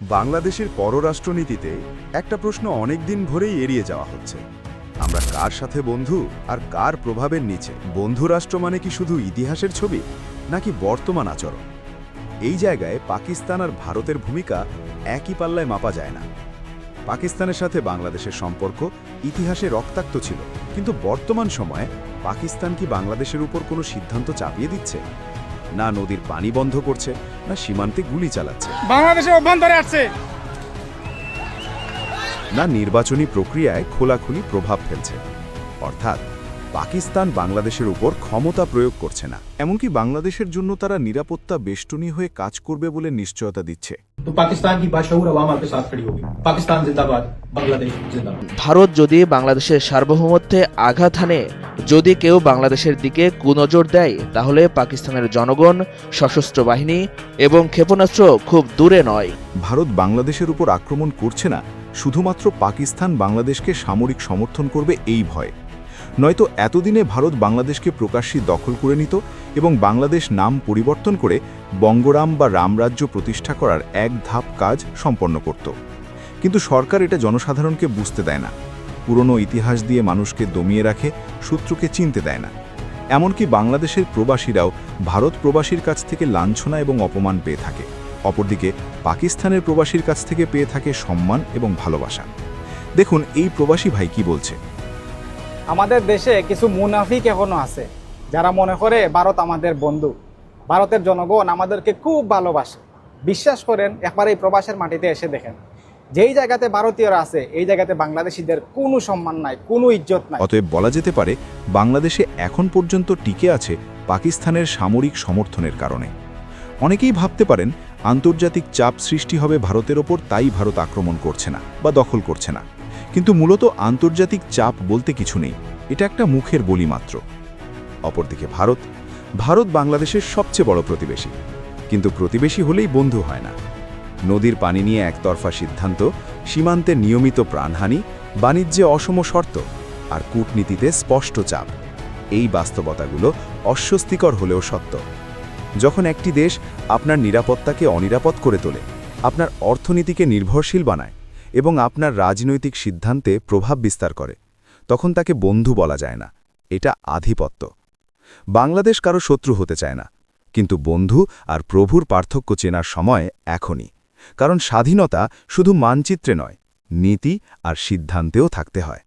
বাংলাদেশের পররাষ্ট্রনীতিতে একটা প্রশ্ন অনেক দিন ধরেই এড়িয়ে যাওয়া হচ্ছে। আমরা কার সাথে বন্ধু আর কার প্রভাবের নিচে? বন্ধু রাষ্ট্র মানে কি শুধু ইতিহাসের ছবি, নাকি বর্তমান আচরণ? এই জায়গায় পাকিস্তান আর ভারতের ভূমিকা একই পাল্লায় মাপা যায় না। পাকিস্তানের সাথে বাংলাদেশের সম্পর্ক ইতিহাসে রক্তাক্ত ছিল, কিন্তু বর্তমান সময়ে পাকিস্তান কি বাংলাদেশের উপর কোনো সিদ্ধান্ত চাপিয়ে দিচ্ছে? না নদীর পানি বন্ধ করছে না সীমান্তে গুলি চালাচ্ছে। বাংলাদেশে অভ্যন্তরে আসছে। না নির্বাচনী প্রক্রিয়ায় খোলাখুলি প্রভাব ফেলছে। অর্থাৎ পাকিস্তান বাংলাদেশের উপর ক্ষমতা প্রয়োগ করছে না। এমনকি বাংলাদেশের জন্য তারা নিরাপত্তা বেষ্টনী হয়ে কাজ করবে বলে নিশ্চয়তা দিচ্ছে। तो पाकिस्तान की बादशाहूर अवाम आपके साथ खड़ी होगी पाकिस्तान जिंदाबाद बांग्लादेश जिंदाबाद ভারত যদি বাংলাদেশের সার্বভৌমত্বে আঘাত হানে যদি কেউ বাংলাদেশের দিকে কুনজর দেয় তাহলে পাকিস্তানের জনগণ সশস্ত্র বাহিনী এবং ক্ষেপণাস্ত্র খুব দূরে নয় ভারত বাংলাদেশের উপর আক্রমণ করছে না শুধুমাত্র পাকিস্তান বাংলাদেশকে সামরিক সমর্থন করবে এই ভয় নয়তো এতদিনে ভারত বাংলাদেশকে প্রকাশ্যে দখল করে নিত এবং বাংলাদেশ নাম পরিবর্তন করে বঙ্গরাম বা রামরাজ্য প্রতিষ্ঠা করার এক ধাপ কাজ সম্পন্ন করত। কিন্তু সরকার এটা জনসাধারণকে বুঝতে দেয় না। পুরনো ইতিহাস দিয়ে মানুষকে দমিয়ে রাখে, শত্রুকে চিনতে দেয় না। এমনকি বাংলাদেশের প্রবাসীরাও ভারত প্রবাসীর কাছ থেকে লাঞ্ছনা এবং অপমান পেয়ে থাকে। অপরদিকে পাকিস্তানের প্রবাসীর কাছ থেকে পেয়ে থাকে সম্মান এবং ভালোবাসা। দেখুন, এই প্রবাসী ভাই কি বলছে? আমাদের দেশে কিছু মুনাফিক এখনও আছে, যারা মনে করে ভারত আমাদের বন্ধু। ভারতের জনগণ আমাদেরকে খুব ভালোবাসে। বিশ্বাস করেন, একবার এই প্রবাসের মাটিতে এসে দেখেন। যেই জায়গাতে ভারতীয়রা আছে, এই জায়গাতে বাংলাদেশিদের কোনো সম্মান নাই, কোনো ইজ্জত নাই। অতএব বলা যেতে পারে, বাংলাদেশে এখন পর্যন্ত টিকে আছে পাকিস্তানের সামরিক সমর্থনের কারণে। অনেকেই ভাবতে পারেন, আন্তর্জাতিক চাপ সৃষ্টি হবে ভারতের ওপর, তাই ভারত আক্রমণ করছে না বা দখল করছে না। কিন্তু মূলত আন্তর্জাতিক চাপ বলতে কিছু নেই। এটা একটা মুখের বলি মাত্র। অপরদিকে ভারত ভারত বাংলাদেশের সবচেয়ে বড় প্রতিবেশী। কিন্তু প্রতিবেশী হলেই বন্ধু হয় না। নদীর পানি নিয়ে একতরফা সিদ্ধান্ত, সীমান্তে নিয়মিত প্রাণহানি, বাণিজ্যে অসম শর্ত আর কূটনীতিতে স্পষ্ট চাপ। এই বাস্তবতাগুলো অস্বস্তিকর হলেও সত্য। যখন একটি দেশ আপনার নিরাপত্তাকে অনিরাপদ করে তোলে, আপনার অর্থনীতিকে নির্ভরশীল বানায় এবং আপনার রাজনৈতিক সিদ্ধান্তে প্রভাব বিস্তার করে। তখন তাকে বন্ধু বলা যায় না। এটা আধিপত্য। বাংলাদেশ কারও শত্রু হতে চায় না। কিন্তু বন্ধু আর প্রভুর পার্থক্য চেনার সময় এখনই। কারণ স্বাধীনতা শুধু মানচিত্রে নয়, নীতি আর সিদ্ধান্তেও থাকতে হয়।